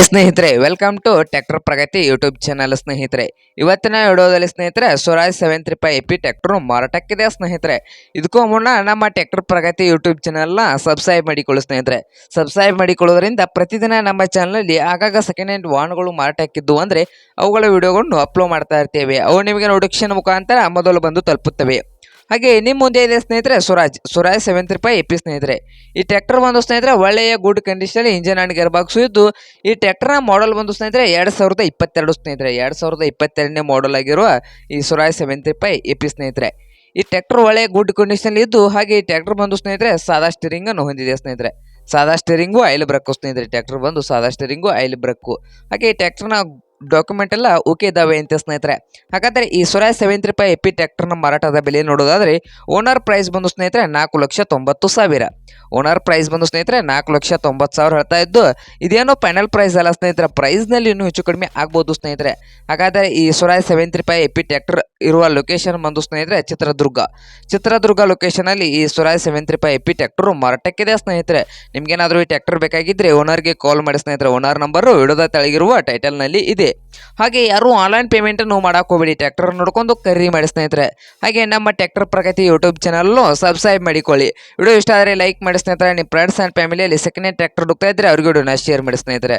Hi ಸ್ನೇಹಿತರೆ welcome to tractor Pragati YouTube channel ಸ್ನೇಹಿತರೆ. ಇವತ್ತಿನ ವಿಡಿಯೋದಲ್ಲಿ ಸ್ನೇಹಿತರೆ Swaraj seven three five HP tractor ಮಾರಾಟಕ್ಕಿದೆ ಸ್ನೇಹಿತರೆ. ಇದಕ್ಕೂ ಮುನ್ನ ನಮ್ಮ ಟ್ಯಾಕ್ಟರ್ ಪ್ರಗತಿ ಯೂಟ್ಯೂಬ್ ಚಾನಲ್ನ ಸಬ್ಸ್ಕ್ರೈಬ್ ಮಾಡಿಕೊಳ್ಳಿ ಸ್ನೇಹಿತರೆ. ಸಬ್ಸ್ಕ್ರೈಬ್ ಮಾಡಿಕೊಳ್ಳೋದ್ರಿಂದ ಪ್ರತಿದಿನ ನಮ್ಮ ಚಾನಲಲ್ಲಿ ಆಗಾಗ ಸೆಕೆಂಡ್ ಹ್ಯಾಂಡ್ ವಾಹನಗಳು ಮಾರಾಟಕ್ಕಿದ್ದು ಅಂದರೆ ಅವುಗಳ ವಿಡಿಯೋಗಳನ್ನು ಅಪ್ಲೋಡ್ ಮಾಡ್ತಾ ಇರ್ತೇವೆ. ಅವು ನಿಮಗೆ ನೋಟಿಫಿಕೇಶನ್ ಮುಖಾಂತರ ಮೊದಲು ಬಂದು ತಲುಪುತ್ತವೆ. ಹಾಗೆ ನಿಮ್ಮ ಮುಂದೆ ಇದೆ ಸ್ನೇಹಿತರೆ Swaraj. Swaraj seven five FE ಸ್ನೇಹಿತರೆ. ಈ ಟ್ರ್ಯಾಕ್ಟರ್ ಬಂದು ಸ್ನೇಹಿತರೆ ಒಳ್ಳೆಯ good condition engine and gear box ಇದ್ದು, ಈ ಟ್ರ್ಯಾಕ್ಟರ್ನ ಮಾಡಲ್ ಬಂದು ಸ್ನೇಹಿತರೆ ಎರಡು ಸಾವಿರದ ಇಪ್ಪತ್ತೆರಡು ಸ್ನೇಹಿತರೆ. ಎರಡು ಸಾವಿರದ ಇಪ್ಪತ್ತೆರಡನೇ ಮಾಡಲ್ ಆಗಿರುವ ಈ ಸ್ವರಾಜ್ ಸೆವೆನ್ ಫೈ ಎಪಿ ಸ್ನೇಹಿತರೆ. ಈ ಟ್ರ್ಯಾಕ್ಟರ್ ಒಳ್ಳೆಯ ಗುಡ್ ಕಂಡೀಷನ್ ಇದ್ದು, ಹಾಗೆ ಈ ಟ್ರ್ಯಾಕ್ಟರ್ ಬಂದು ಸ್ನೇಹಿತರೆ ಸಾದಾ ಸ್ಟೀರಿಂಗನ್ನು ಹೊಂದಿದೆ ಸ್ನೇಹಿತರೆ. ಸಾದಾ ಸ್ಟೀರಿಂಗು ಆಯಿಲ್ ಬ್ರಕ್ಕು ಸ್ನೇಹಿತರೆ. ಟ್ರ್ಯಾಕ್ಟರ್ ಬಂದು ಸಾದಾ ಸ್ಟೀರಿಂಗು ಆಯಿಲ್ ಬ್ರಕ್ಕು ಹಾಗೆ ಈ ಟ್ರ್ಯಾಕ್ಟರ್ನ ಡಾಕ್ಯುಮೆಂಟ್ ಎಲ್ಲ ಓಕೆ ಇದ್ದಾವೆ ಅಂತ ಸ್ನೇಹಿತರೆ. ಹಾಗಾದರೆ ಈ ಸ್ವರಾಜ್ ಸೆವೆನ್ ತ್ರೀ ಎಪಿ ಟ್ರ್ಯಾಕ್ಟರ್ನ ಮಾರಾಟದ ಬೆಲೆ ನೋಡೋದಾದರೆ ಓನರ್ ಪ್ರೈಸ್ ಬಂದು ಸ್ನೇಹಿತರೆ ನಾಲ್ಕು ಲಕ್ಷ ತೊಂಬತ್ತು ಸಾವಿರ. ಓನರ್ ಪ್ರೈಸ್ ಬಂದು ಸ್ನೇಹಿತರೆ ನಾಲ್ಕು ಲಕ್ಷ ತೊಂಬತ್ತು ಸಾವಿರ ಹೇಳ್ತಾ ಇದ್ದು, ಇದೇನೋ ಫೈನಲ್ ಪ್ರೈಸ್ ಅಲ್ಲ ಸ್ನೇಹಿತರೆ ಪ್ರೈಸ್ನಲ್ಲಿ ಇನ್ನೂ ಹೆಚ್ಚು ಕಡಿಮೆ ಆಗ್ಬೋದು ಸ್ನೇಹಿತರೆ. ಹಾಗಾದರೆ ಈ Swaraj seven three FE tractor ಇರುವ ಲೊಕೇಶನ್ ಬಂದು ಸ್ನೇಹಿತರೆ ಚಿತ್ರದುರ್ಗ. ಚಿತ್ರದುರ್ಗ ಲೊಕೇಶನಲ್ಲಿ ಈ Swaraj seven three five FE ಮಾರಾಟಕ್ಕೆ ಮಾರಾಟಕ್ಕಿದೆ ಸ್ನೇಹಿತರೆ. ನಿಮ್ಗೇನಾದರೂ ಈ ಟ್ಯಾಕ್ಟರ್ ಬೇಕಾಗಿದ್ದರೆ ಓನರ್ಗೆ ಕಾಲ್ ಮಾಡಿ ಸ್ನೇಹಿತರೆ. ಓನರ್ ನಂಬರು ವಿಡಿಯೋದ ತೆಳಗಿರುವ ಟೈಟಲ್ನಲ್ಲಿ ಇದೆ. ಹಾಗೆ ಯಾರು ಆನ್ಲೈನ್ ಪೇಮೆಂಟನ್ನು ಮಾಡಕ್ಕೆ ಹೋಗಬೇಡಿ ಟ್ಯಾಕ್ಟರ್ ನೋಡ್ಕೊಂಡು ಖರೀದಿ ಮಾಡಿ ಸ್ನೇಹಿತರೆ. ಹಾಗೆ ನಮ್ಮ ಟ್ಯಾಕ್ಟರ್ ಪ್ರಗತಿ ಯೂಟ್ಯೂಬ್ ಚಾನಲ್ನು ಸಬ್ಸ್ಕ್ರೈಬ್ ಮಾಡಿಕೊಳ್ಳಿ. ವಿಡಿಯೋ ಇಷ್ಟ ಆದರೆ ಲೈಕ್ ಮಾಡಿ ಸ್ನೇಹಿತರೆ. ನಿಮ್ಮ ಫ್ರೆಂಡ್ಸ್ ಆ್ಯಂಡ್ ಫ್ಯಾಮಿಲಿಯಲ್ಲಿ ಸೆಕೆಂಡ್ ಹ್ಯಾಂಡ್ ಟ್ಯಾಕ್ಟರ್ ಹುಡುಕ್ತಾ ಇದ್ದರೆ ಅವ್ರಿಗೆ ವಿಡಿಯೋನ ಶೇರ್ ಮಾಡಿ ಸ್ನೇಹಿತರೆ.